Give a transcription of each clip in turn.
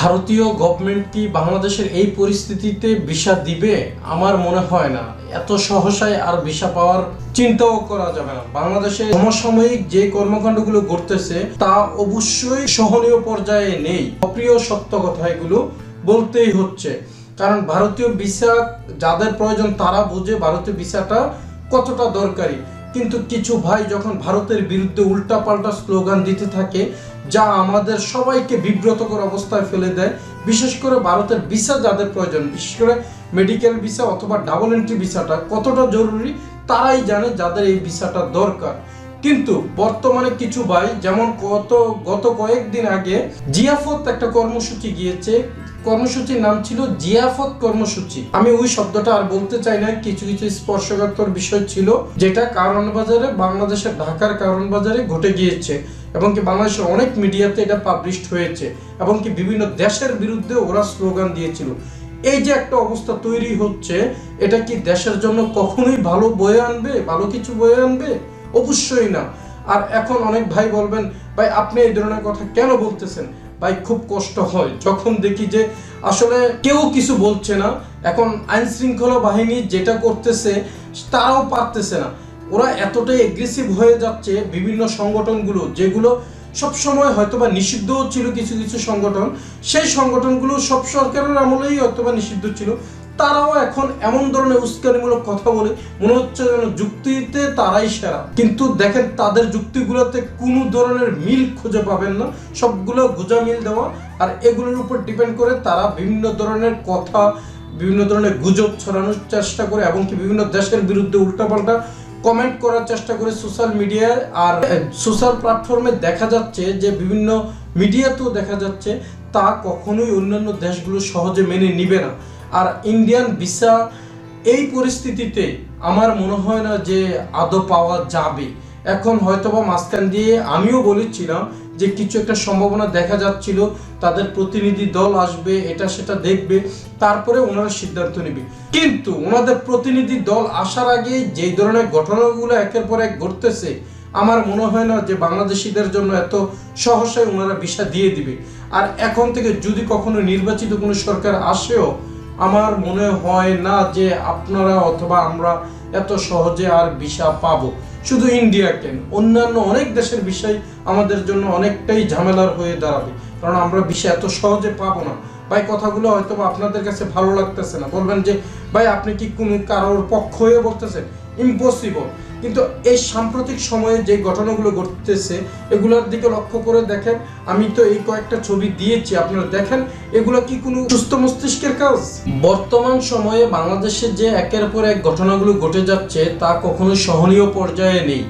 ভারতীয় গভর্নমেন্ট কি বাংলাদেশের এই পরিস্থিতিতে ভিসা দিবে? আমার মনে হয় না। এত সহসায় আর ভিসা পাওয়ার চিন্তাও করা যাবে না। বাংলাদেশে সমসাময়িক যে কর্মকাণ্ডগুলো ঘটতেছে, তা অবশ্যই সহনীয় পর্যায়ে নেই। অপ্রিয় সত্য কথা এগুলো বলতেই হচ্ছে। কারণ ভারতীয় ভিসা যাদের প্রয়োজন তারা বুঝে ভারতীয় ভিসাটা কতটা দরকারি। কিন্তু কিছু ভাই যখন ভারতের বিরুদ্ধে উল্টাপাল্টা স্লোগান দিতে থাকে, যা আমাদের সবাইকে বিব্রতকর অবস্থায় ফেলে দেয়, বিশেষ করে ভারতের ভিসা যাদের প্রয়োজন, বিশেষ করে মেডিকেল ভিসা অথবা ডাবল এন্ট্রি ভিসাটা কতটা জরুরি, তারাই জানে যাদের এই ভিসাটা দরকার। কিন্তু বর্তমানে কিছু ভাই, যেমন গত গত কয়েকদিন আগে জিয়াফত একটা কর্মসূচি গিয়েছে কর্মসূচির নাম ছিল জিয়াফত কর্মসূচি। আমি ওই শব্দটা আর বলতে চাই না কিছু কিছু স্পর্শকাতর বিষয় ছিল, যেটা কারণ বাজারে বাংলাদেশের ঢাকার কারণ বাজারে ঘটে গিয়েছে, এবং কি বাংলাদেশের অনেক মিডিয়াতে এটা পাবলিশড হয়েছে, এবং কি বিভিন্ন দেশের বিরুদ্ধে ওরা স্লোগান দিয়েছিল। এই যে একটা অবস্থা তৈরি হচ্ছে, এটা কি দেশের জন্য কখনোই ভালো বয়ে আনবে, ভালো কিছু বয়ে আনবে? অবশ্যই না। আর এখন অনেক ভাই বলবেন, ভাই, আপনি এই ধরনের কথা কেন বলতেছেন? ভাই, খুব কষ্ট হয়। যখন দেখি যে আসলে কেউ কিছু বলছে না, এখন আইন শৃঙ্খলা বাহিনী যেটা করতেছে, তারাও পারতেছে না। ওরা এতটাই এগ্রেসিভ হয়ে যাচ্ছে বিভিন্ন সংগঠনগুলো, যেগুলো সব সময় হয়তোবা নিষিদ্ধ ছিল কিছু কিছু সংগঠন। সেই সংগঠনগুলো সব সরকারের আমলেই হয়তোবা নিষিদ্ধ ছিল। তারাও এখন এমন ধরনের উস্কানিমূলক কথা বলে, মনে হচ্ছে যেন যুক্তিতে তারাই সেরা। কিন্তু দেখেন, তাদের যুক্তিগুলোতে কোনো ধরনের মিল খুঁজে পাবেন না। সবগুলো গুজা মিল দেওয়া, আর এগুলোর উপর ডিপেন্ড করে তারা বিভিন্ন ধরনের কথা, বিভিন্ন ধরনের গুজব ছড়ানোর চেষ্টা করে, এবং কি বিভিন্ন দেশের বিরুদ্ধে উল্টাপাল্টা কমেন্ট করার চেষ্টা করে সোশ্যাল মিডিয়ায় আর সোশ্যাল প্ল্যাটফর্মে দেখা যাচ্ছে যে বিভিন্ন মিডিয়াতেও দেখা যাচ্ছে, তা কখনোই অন্যান্য দেশগুলো সহজে মেনে নিবে না। আর ইন্ডিয়ান ভিসা এই পরিস্থিতিতে আমার মনে হয় না যে আদৌ পাওয়া যাবে। এখন হয়তোবা মাঝখান দিয়ে আমিও বলেছিলাম যে কিছু একটা সম্ভাবনা দেখা যাচ্ছিল, তাদের প্রতিনিধি দল আসবে, এটা সেটা দেখবে, তারপরে ওনারা সিদ্ধান্ত নেবে। কিন্তু ওনাদের প্রতিনিধি দল আসার আগে যেই ধরনের ঘটনাগুলো একের পর এক ঘটতেছে, আমার মনে হয় না যে বাংলাদেশিদের জন্য এত সহসায় ওনারা ভিসা দিয়ে দিবে। আর এখন থেকে যদি কখনো নির্বাচিত কোনো সরকার আসেও আমার মনে হয় না যে আপনারা অথবা আমরা এত সহজে আর ভিসা পাব। শুধু ইন্ডিয়া কেন? অন্যান্য অনেক দেশের বিষয় আমাদের জন্য অনেকটাই ঝামেলার হয়ে দাঁড়াবে। কারণ আমরা ভিসা এত সহজে পাবো না। ভাই, কথাগুলো হয়তো আপনাদের কাছে ভালো লাগতেছে না। বলবেন যে, ভাই, আপনি কি কোনো কারোর পক্ষ হয়ে বলতেছেন? ইম্পসিবল কিন্তু এই সাম্প্রতিক সময়ে যে ঘটনাগুলো ঘটতেছে, এগুলোর দিকে লক্ষ্য করে দেখেন। আমি তো এই কয়েকটা ছবি দিয়েছি, আপনারা দেখেন। এগুলো কি কোনো সুস্থ মস্তিষ্কের কাজ? বর্তমান সময়ে বাংলাদেশে যে একের পর এক ঘটনাগুলো ঘটে যাচ্ছে, তা কখনো সহনীয় পর্যায়ে নেই।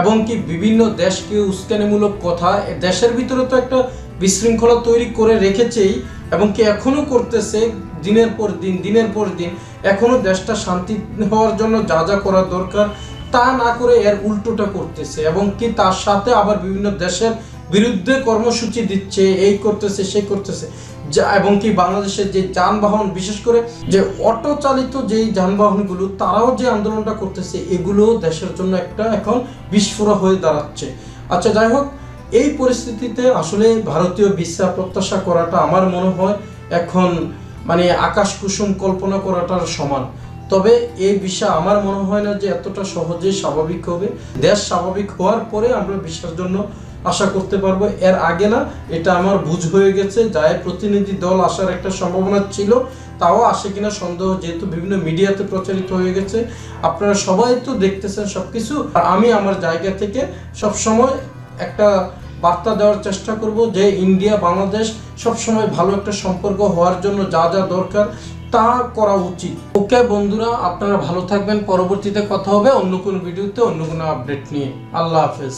এবং কি বিভিন্ন দেশকে উস্কানিমূলক কথা দেশের ভিতরে তো একটা বিশৃঙ্খলা তৈরি করে রেখেছেই, এবং কি এখনও করতেছে, দিনের পর দিন, দিনের পর দিন। এখনও দেশটা শান্তি হওয়ার জন্য যা যা করা দরকার তা না করে এর উল্টোটা করতেছে এবং কি তার সাথে আবার বিভিন্ন দেশের বিরুদ্ধে কর্মসূচি দিচ্ছে, এই করতেছে সেই করতেছে। যা এবং কি বাংলাদেশের যে যানবাহন, বিশেষ করে যে অটো চালিত যেই যানবাহনগুলো, তারাও যে আন্দোলনটা করতেছে, এগুলো দেশের জন্য একটা এখন বিস্ফোরক হয়ে দাঁড়াচ্ছে। আচ্ছা যাই হোক, এই পরিস্থিতিতে আসলে ভারতীয় ভিসা প্রত্যাশা করাটা আমার মনে হয় এখন মানে আকাশ কুসুম কল্পনা করাটার সমান। তবে এই বিষয় আমার মনে হয় না যে এতটা সহজে স্বাভাবিক হবে। দেশ স্বাভাবিক হওয়ার পরে আমরা বিশ্বের জন্য আশা করতে পারব। এর আগে না, এটা আমার বুঝ হয়ে গেছে, যাই প্রতিনিধি দল আসার একটা সম্ভাবনা ছিল, তাও আসে কিনা সন্দেহ যেহেতু বিভিন্ন মিডিয়াতে প্রচারিত হয়ে গেছে। আপনারা সবাই তো দেখতেছেন সবকিছু। আর আমি আমার জায়গা থেকে সব সময় একটা বার্তা দেওয়ার চেষ্টা করব যে ইন্ডিয়া, বাংলাদেশ সবসময় ভালো একটা সম্পর্ক হওয়ার জন্য যা যা দরকার তা করা উচিত। ওকে বন্ধুরা, আপনারা ভালো থাকবেন। পরবর্তীতে কথা হবে অন্য কোনো ভিডিওতে, অন্য কোনো আপডেট নিয়ে। আল্লাহ হাফেজ।